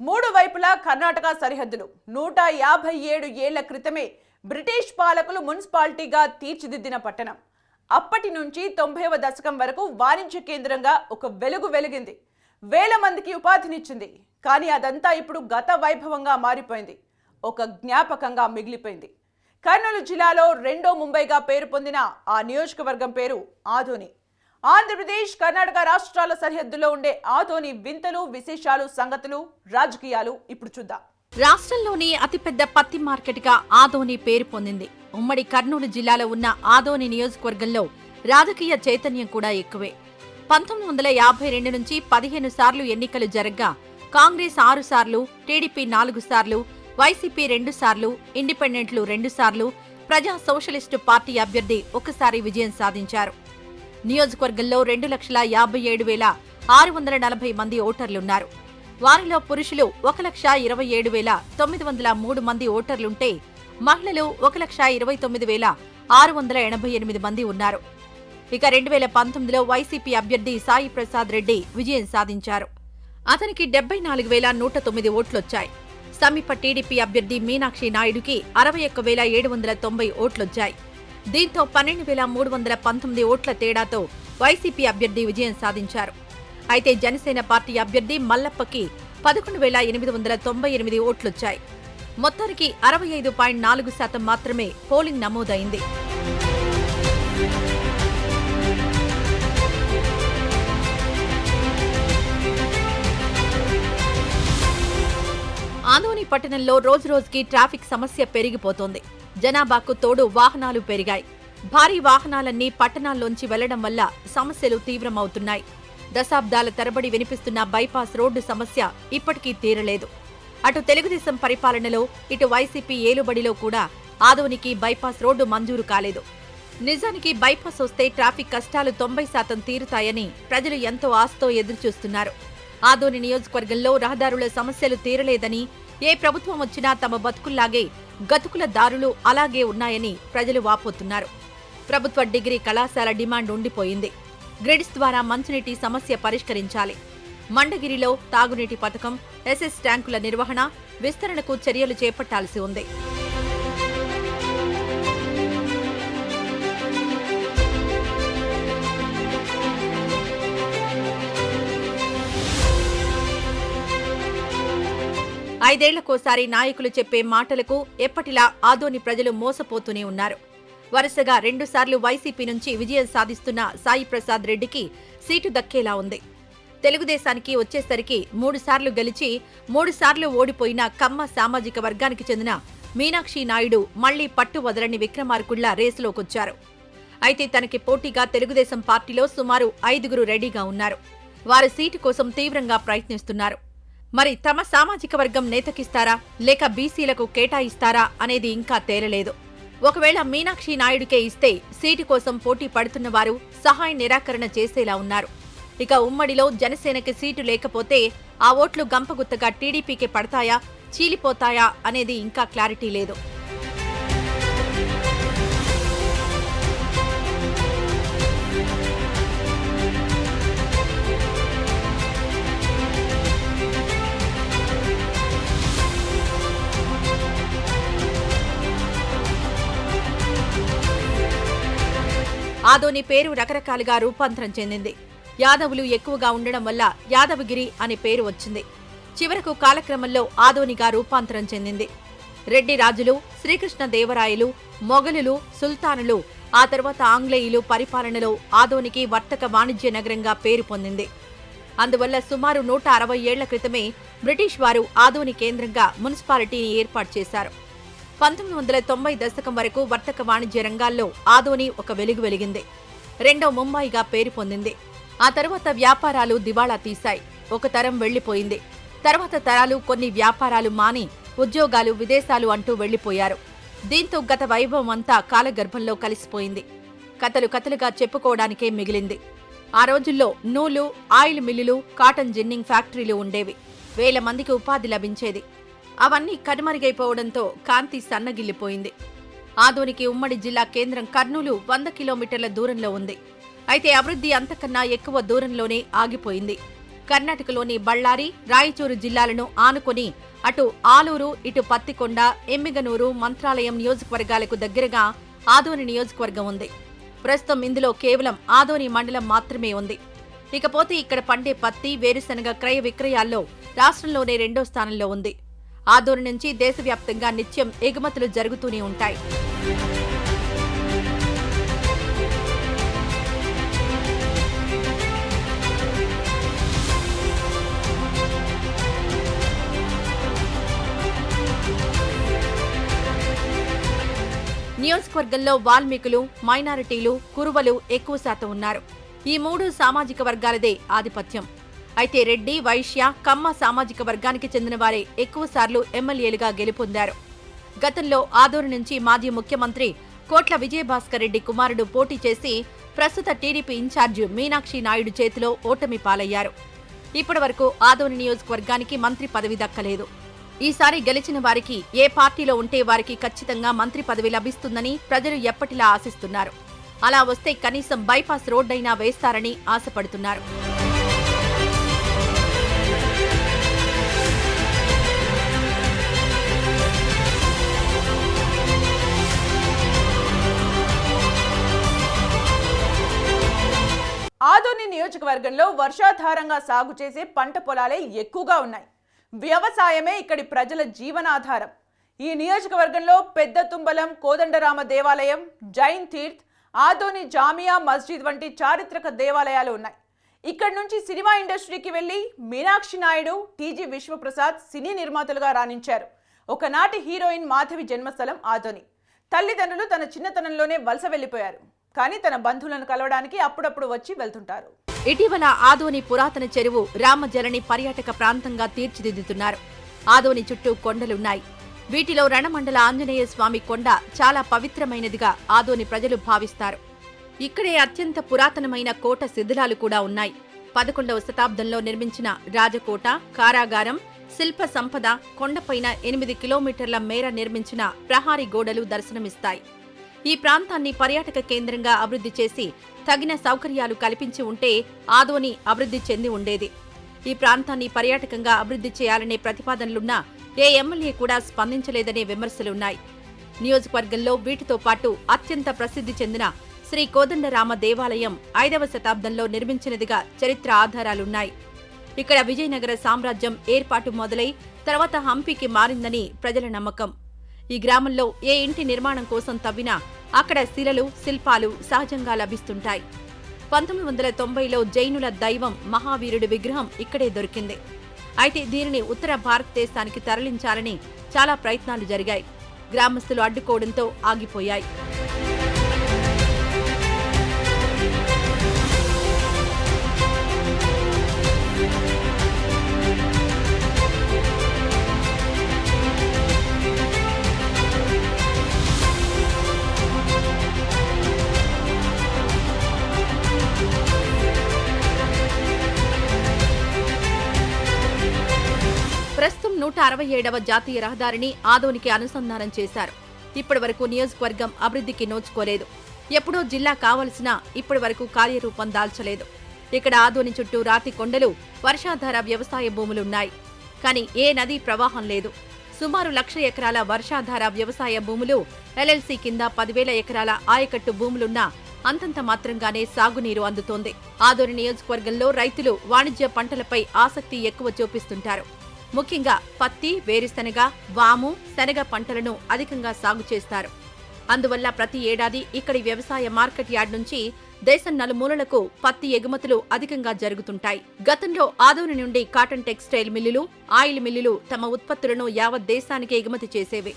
మూడు వైపులా కర్ణాటక సరిహద్దులు. నూట యాభై ఏడు ఏళ్ళ క్రితమే బ్రిటిష్ పాలకులు మున్సిపాలిటీగా తీర్చిదిద్దిన పట్టణం. అప్పటి నుంచి తొంభైవ దశకం వరకు వాణిజ్య కేంద్రంగా ఒక వెలుగు వెలిగింది. వేల మందికి ఉపాధినిచ్చింది. కానీ అదంతా ఇప్పుడు గత వైభవంగా మారిపోయింది. ఒక జ్ఞాపకంగా మిగిలిపోయింది. కర్నూలు జిల్లాలో రెండో ముంబైగా పేరు పొందిన ఆ నియోజకవర్గం పేరు ఆధుని ఆంధ్రప్రదేశ్ కర్ణాటక రాష్ట్రాల సరిహద్దులో ఉండే ఆదోని వింతలు విశేషాలు సంగతులు రాజకీయాలు ఇప్పుడు చూద్దాం. రాష్ట్రంలోని అతిపెద్ద పత్తి మార్కెట్గా ఆదోని పేరు పొందింది. ఉమ్మడి కర్నూలు జిల్లాలో ఉన్న ఆదోని నియోజకవర్గంలో రాజకీయ చైతన్యం కూడా ఎక్కువే. పంతొమ్మిది వందల యాభై రెండు నుంచి పదిహేను సార్లు ఎన్నికలు జరగ్గా కాంగ్రెస్ ఆరు సార్లు టీడీపీ నాలుగు సార్లు వైసీపీ రెండు సార్లు ఇండిపెండెంట్లు రెండు సార్లు ప్రజా సోషలిస్టు పార్టీ అభ్యర్థి ఒకసారి విజయం సాధించారు. నియోజకవర్గంలో రెండు లక్షల యాభై ఏడు వేల ఆరు వందల నలభై మంది ఓటర్లున్నారు. వారిలో పురుషులు ఒక లక్ష ఇరవై ఏడు వేల తొమ్మిది వందల మూడు మంది ఓటర్లుంటే మహిళలు ఒక లక్ష ఇరవై తొమ్మిది వేల ఆరు వందల ఎనభై ఎనిమిది మంది ఉన్నారు. ఇక రెండు వేల పంతొమ్మిదిలో వైసీపీ అభ్యర్థి సాయి ప్రసాద్ రెడ్డి విజయం సాధించారు. అతనికి డెబ్బై నాలుగు వేల నూట తొమ్మిది ఓట్లొచ్చాయి. సమీప టీడీపీ అభ్యర్థి మీనాక్షి నాయుడుకి అరవై ఒక్క వేల ఏడు వందల తొంభై ఓట్లొచ్చాయి. దీంతో పన్నెండు వేల మూడు వందల పంతొమ్మిది ఓట్ల తేడాతో వైసీపీ అభ్యర్థి విజయం సాధించారు. అయితే జనసేన పార్టీ అభ్యర్థి మల్లప్పకి పదకొండు వేల ఎనిమిది వందల తొంభై ఎనిమిది ఓట్లొచ్చాయి. మొత్తానికి అరవై ఐదు పాయింట్ నాలుగు శాతం మాత్రమే పోలింగ్ నమోదైంది. ఆదోని పట్టణంలో రోజురోజుకి ట్రాఫిక్ సమస్య పెరిగిపోతోంది. జనాభాకు తోడు వాహనాలు పెరిగాయి. భారీ వాహనాలన్నీ పట్టణాల్లోంచి వెళ్ళడం వల్ల సమస్యలు తీవ్రమవుతున్నాయి. దశాబ్దాల తరబడి వినిపిస్తున్న బైపాస్ రోడ్డు సమస్య ఇప్పటికీ తీరలేదు. అటు తెలుగుదేశం పరిపాలనలో ఇటు వైసీపీ ఏలుబడిలో కూడా ఆదోనికి బైపాస్ రోడ్డు మంజూరు కాలేదు. నిజానికి బైపాస్ వస్తే ట్రాఫిక్ కష్టాలు తొంభై శాతం తీరుతాయని ప్రజలు ఎంతో ఆశతో ఎదురుచూస్తున్నారు. ఆదోని నియోజకవర్గంలో రహదారుల సమస్యలు తీరలేదని ఏ ప్రభుత్వం వచ్చినా తమ బతుకుల్లాగే గతుకుల దారులు అలాగే ఉన్నాయని ప్రజలు వాపోతున్నారు. ప్రభుత్వ డిగ్రీ కళాశాల డిమాండ్ ఉండిపోయింది. గ్రిడ్స్ ద్వారా మంచినీటి సమస్య పరిష్కరించాలి. మండగిరిలో తాగునీటి పథకం ఎస్ఎస్ ట్యాంకుల నిర్వహణ విస్తరణకు చర్యలు చేపట్టాల్సి ఉంది. ఐదేళ్ళకోసారి నాయకులు చెప్పే మాటలకు ఎప్పటిలా ఆదోని ప్రజలు మోసపోతూనే ఉన్నారు. వరుసగా రెండుసార్లు వైసీపీ నుంచి విజయం సాధిస్తున్న సాయి ప్రసాద్ రెడ్డికి సీటు దక్కేలా ఉంది. తెలుగుదేశానికి వచ్చేసరికి మూడుసార్లు గెలిచి మూడుసార్లు ఓడిపోయిన కమ్మ సామాజిక వర్గానికి చెందిన మీనాక్షి నాయుడు మళ్ళీ పట్టు వదలని విక్రమార్కుళ్ళ రేసులోకొచ్చారు. అయితే తనకి పోటీగా తెలుగుదేశం పార్టీలో సుమారు ఐదుగురు రెడీగా ఉన్నారు. వారు సీటు కోసం తీవ్రంగా ప్రయత్నిస్తున్నారు. మరి తమ సామాజిక వర్గం నేతకిస్తారా? లేక బీసీలకు కేటాయిస్తారా? అనేది ఇంకా తేలలేదు. ఒకవేళ మీనాక్షి నాయుడుకే ఇస్తే సీటు కోసం పోటీ పడుతున్న వారు సహాయ నిరాకరణ చేసేలా ఉన్నారు. ఇక ఉమ్మడిలో జనసేనకి సీటు లేకపోతే ఆ ఓట్లు గంపగుత్తగా టీడీపీకి పడతాయా? చీలిపోతాయా? అనేది ఇంకా క్లారిటీ లేదు. ఆదోని పేరు రకరకాలుగా రూపాంతరం చెందింది. యాదవులు ఎక్కువగా ఉండడం వల్ల యాదవగిరి అనే పేరు వచ్చింది. చివరకు కాలక్రమంలో ఆదోనిగా రూపాంతరం చెందింది. రెడ్డి రాజులు శ్రీకృష్ణదేవరాయలు మొఘలులు సుల్తానులు ఆ తర్వాత ఆంగ్లేయులు పరిపాలనలో ఆదోనికి వర్తక వాణిజ్య నగరంగా పేరు పొందింది. అందువల్ల సుమారు నూట అరవై ఏళ్ళ క్రితమే బ్రిటిష్ వారు ఆదోని కేంద్రంగా మున్సిపాలిటీని ఏర్పాటు చేశారు. పంతొమ్మిది వందల తొంభై దశకం వరకు వర్తక వాణిజ్య రంగాల్లో ఆదోని ఒక వెలుగు వెలిగింది. రెండో ముంబాయిగా పేరు పొందింది. ఆ తర్వాత వ్యాపారాలు దివాళా తీశాయి. ఒక తరం వెళ్ళిపోయింది తర్వాత తరాలు కొన్ని వ్యాపారాలు మాని ఉద్యోగాలు విదేశాలు అంటూ వెళ్ళిపోయారు దీంతో గత వైభవం అంతా కాలగర్భంలో కలిసిపోయింది. కథలు కథలుగా చెప్పుకోవడానికే మిగిలింది. ఆ రోజుల్లో నూలు ఆయిల్ మిల్లులు కాటన్ జిన్నింగ్ ఫ్యాక్టరీలు ఉండేవి. వేల మందికి ఉపాధి లభించేది. అవన్నీ కనుమరుగైపోవడంతో కాంతి సన్నగిల్లిపోయింది. ఆదోనికి ఉమ్మడి జిల్లా కేంద్రం కర్నూలు వంద కిలోమీటర్ల దూరంలో ఉంది. అయితే అభివృద్ధి అంతకన్నా ఎక్కువ దూరంలోనే ఆగిపోయింది. కర్ణాటకలోని బళ్ళారి రాయచూరు జిల్లాలను ఆనుకొని అటు ఆలూరు ఇటు పత్తికొండ ఎమ్మిగనూరు మంత్రాలయం నియోజకవర్గాలకు దగ్గరగా ఆదోని నియోజకవర్గం ఉంది. ప్రస్తుతం ఇందులో కేవలం ఆదోని మండలం మాత్రమే ఉంది. ఇకపోతే ఇక్కడ పండే పత్తి వేరుశనగ క్రయ విక్రయాల్లో రాష్ట్రంలోనే రెండో స్థానంలో ఉంది. ఆదోని నుంచి దేశవ్యాప్తంగా నిత్యం ఎగుమతులు జరుగుతూనే ఉంటాయి. నియోజకవర్గంలో వాల్మీకులు మైనారిటీలు కురువలు ఎక్కువ శాతం ఉన్నారు. ఈ మూడు సామాజిక వర్గాలదే ఆధిపత్యం. అయితే రెడ్డి వైశ్య కమ్మ సామాజిక వర్గానికి చెందిన వారే ఎక్కువ సార్లు ఎమ్మెల్యేలుగా గెలుపొందారు. గతంలో ఆదూరు నుంచి మాజీ ముఖ్యమంత్రి కోట్ల విజయభాస్కర్ రెడ్డి కుమారుడు పోటీ చేసి ప్రస్తుత టీడీపీ ఇన్ఛార్జి మీనాక్షి నాయుడు చేతిలో ఓటమి పాలయ్యారు. ఇప్పటివరకు ఆదోని నియోజకవర్గానికి మంత్రి పదవి దక్కలేదు. ఈసారి గెలిచిన వారికి ఏ పార్టీలో ఉంటే వారికి ఖచ్చితంగా మంత్రి పదవి లభిస్తుందని ప్రజలు ఎప్పటిలా ఆశిస్తున్నారు. అలా వస్తే కనీసం బైపాస్ రోడ్డైనా వేస్తారని ఆశపడుతున్నారు. నియోజకవర్గంలో వర్షాధారంగా సాగు చేసే పంట పొలాలే ఎక్కువగా ఉన్నాయి. వ్యవసాయమే ఇక్కడి ప్రజల జీవనాధారం. ఈ నియోజకవర్గంలో పెద్ద తుంబలం కోదండరామ దేవాలయం జైన్ తీర్థ్ ఆదోని జామియా మస్జిద్ వంటి చారిత్రక దేవాలయాలు ఉన్నాయి. ఇక్కడి నుంచి సినిమా ఇండస్ట్రీకి వెళ్ళి మీనాక్షి నాయుడు టీజీ విశ్వప్రసాద్ సినీ నిర్మాతలుగా రాణించారు. ఒకనాటి హీరోయిన్ మాధవి జన్మస్థలం ఆదోని. తల్లిదండ్రులు తన చిన్నతనంలోనే వలస వెళ్ళిపోయారు. కానీ తన బంధువులను కలవడానికి అప్పుడప్పుడు వచ్చి వెళ్తుంటారు. ఇటీవల ఆదోని పురాతన చెరువు రామజలని పర్యాటక ప్రాంతంగా తీర్చిదిద్దుతున్నారు. ఆదోని చుట్టూ కొండలున్నాయి. వీటిలో రణమండల ఆంజనేయ స్వామి కొండ చాలా పవిత్రమైనదిగా ఆదోని ప్రజలు భావిస్తారు. ఇక్కడే అత్యంత పురాతనమైన కోట శిథిలాలు కూడా ఉన్నాయి. పదకొండవ శతాబ్దంలో నిర్మించిన రాజకోట కారాగారం శిల్ప సంపద కొండపైన ఎనిమిది కిలోమీటర్ల మేర నిర్మించిన ప్రహారీ గోడలు దర్శనమిస్తాయి. ఈ ప్రాంతాన్ని పర్యాటక కేంద్రంగా అభివృద్ధి చేసి తగిన సౌకర్యాలు కల్పించి ఉంటే ఆదోని అభివృద్ధి చెంది ఉండేది. ఈ ప్రాంతాన్ని పర్యాటకంగా అభివృద్ధి చేయాలనే ప్రతిపాదనలున్నా ఏ ఎమ్మెల్యే కూడా స్పందించలేదనే విమర్శలున్నాయి. నియోజకవర్గంలో వీటితో పాటు అత్యంత ప్రసిద్ధి చెందిన శ్రీ కోదండరామ దేవాలయం ఐదవ శతాబ్దంలో నిర్మించినదిగా చరిత్ర ఆధారాలున్నాయి. ఇక్కడ విజయనగర సామ్రాజ్యం ఏర్పాటు మొదలై తర్వాత హంపీకి మారిందని ప్రజల నమ్మకం. ఈ గ్రామంలో ఏ ఇంటి నిర్మాణం కోసం తవ్వినా అక్కడ శిలలు శిల్పాలు సహజంగా లభిస్తుంటాయి. పంతొమ్మిది వందల తొంభైలో జైనుల దైవం మహావీరుడి విగ్రహం ఇక్కడే దొరికింది. అయితే దీనిని ఉత్తర భారతదేశానికి తరలించాలని చాలా ప్రయత్నాలు జరిగాయి. గ్రామస్తులు అడ్డుకోవడంతో ఆగిపోయాయి. అరవై ఏడవ జాతీయ రహదారిని ఆదోనికి అనుసంధానం చేశారు. ఇప్పటి వరకు నియోజకవర్గం అభివృద్ధికి నోచుకోలేదు. ఎప్పుడో జిల్లా కావలసిన ఇప్పటి వరకు కార్యరూపం దాల్చలేదు. ఇక్కడ ఆదోని చుట్టూ రాతి కొండలు వర్షాధార వ్యవసాయ భూములున్నాయి. కానీ ఏ నదీ ప్రవాహం లేదు. సుమారు లక్ష ఎకరాల వర్షాధార వ్యవసాయ భూములు ఎల్ఎల్సీ కింద పదివేల ఎకరాల ఆయకట్టు భూములున్నా అంతంత మాత్రంగానే సాగునీరు అందుతోంది. ఆదోని నియోజకవర్గంలో రైతులు వాణిజ్య పంటలపై ఆసక్తి ఎక్కువ చూపిస్తుంటారు. ముఖ్యంగా పత్తి వేరుశనగ వాము శనగ పంటలను అధికంగా సాగు చేస్తారు. అందువల్ల ప్రతి ఏడాది ఇక్కడి వ్యవసాయ మార్కెట్ యార్డ్ నుంచి దేశం నలుమూలలకు పత్తి ఎగుమతులు అధికంగా జరుగుతుంటాయి. గతంలో ఆదోని నుండి కాటన్ టెక్స్టైల్ మిల్లులు ఆయిల్ మిల్లులు తమ ఉత్పత్తులను యావత్ దేశానికి ఎగుమతి చేసేవి.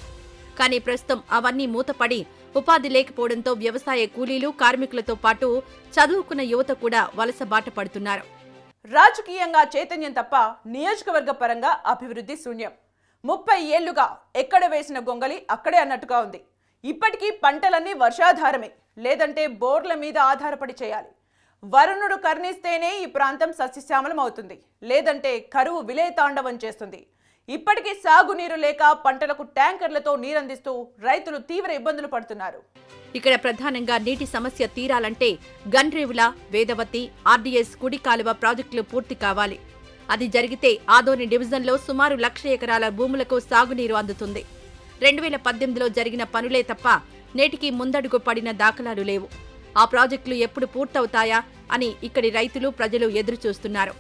కానీ ప్రస్తుతం అవన్నీ మూతపడి ఉపాధి లేకపోవడంతో వ్యవసాయ కూలీలు కార్మికులతో పాటు చదువుకున్న యువత కూడా వలస బాట పడుతున్నారు. రాజకీయంగా చైతన్యం తప్ప నియోజకవర్గ పరంగా అభివృద్ధి శూన్యం. ముప్పై ఏళ్ళుగా ఎక్కడ వేసిన గొంగలి అక్కడే అన్నట్టుగా ఉంది. ఇప్పటికీ పంటలన్నీ వర్షాధారమే. లేదంటే బోర్ల మీద ఆధారపడి చేయాలి. వరుణుడు కర్ణిస్తేనే ఈ ప్రాంతం సస్యశ్యామలం అవుతుంది. లేదంటే కరువు విలయతాండవం చేస్తుంది. ఇప్పటికీ సాగునీరు లేక పంటలకు ట్యాంకర్లతో నీరందిస్తూ రైతులు తీవ్ర ఇబ్బందులు పడుతున్నారు. ఇక్కడ ప్రధానంగా నీటి సమస్య తీరాలంటే గన్రేవుల వేదవతి ఆర్డీఎస్ కుడి కాలువ ప్రాజెక్టులు పూర్తి కావాలి. అది జరిగితే ఆదోని డివిజన్లో సుమారు లక్ష ఎకరాల భూములకు సాగునీరు అందుతుంది. రెండు వేల పద్దెనిమిదిలో జరిగిన పనులే తప్ప నేటికి ముందడుగు పడిన దాఖలాలు లేవు. ఆ ప్రాజెక్టులు ఎప్పుడు పూర్తవుతాయా అని ఇక్కడి రైతులు ప్రజలు ఎదురుచూస్తున్నారు.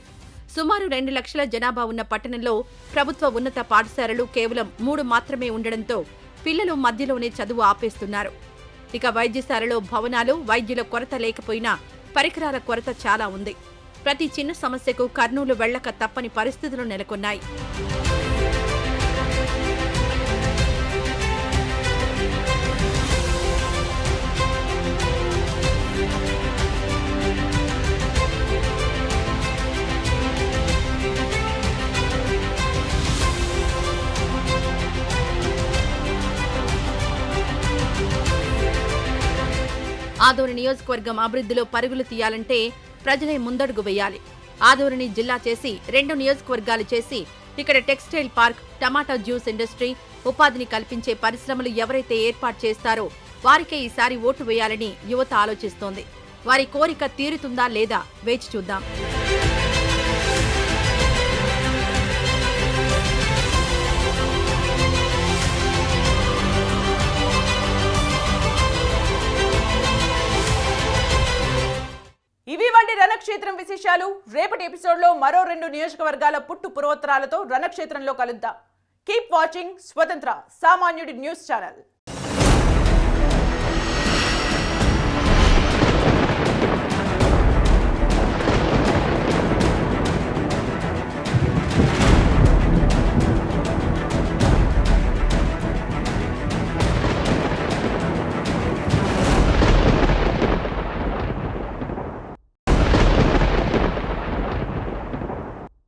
సుమారు రెండు లక్షల జనాభా ఉన్న పట్టణంలో ప్రభుత్వ ఉన్నత పాఠశాలలు కేవలం మూడు మాత్రమే ఉండడంతో పిల్లలు మధ్యలోనే చదువు ఆపేస్తున్నారు. ఇక వైద్యశాలలో భవనాలు వైద్యుల కొరత లేకపోయినా పరికరాల కొరత చాలా ఉంది. ప్రతి చిన్న సమస్యకు కర్నూలు వెళ్ళక తప్పని పరిస్థితులు నెలకొన్నాయి. ఆదోని నియోజకవర్గం అభివృద్ధిలో పరుగులు తీయాలంటే ప్రజలే ముందడుగు వేయాలి. ఆదోరిని జిల్లా చేసి రెండు నియోజకవర్గాలు చేసి ఇక్కడ textile park tomato juice industry ఉపాధిని కల్పించే పరిశ్రమలు ఎవరైతే ఏర్పాటు చేస్తారో వారికే ఈసారి ఓటు వేయాలని యువత ఆలోచిస్తోంది. వారి కోరిక తీరుతుందా లేదా వేచి చూద్దాం. విశేషాలు రేపటి ఎపిసోడ్లో మరో రెండు నియోజకవర్గాల పుట్టు పురోత్తరాలతో రణక్షేత్రంలో కలుద్దాం. కీప్ వాచింగ్ స్వతంత్ర సామాన్యుడి న్యూస్ ఛానల్.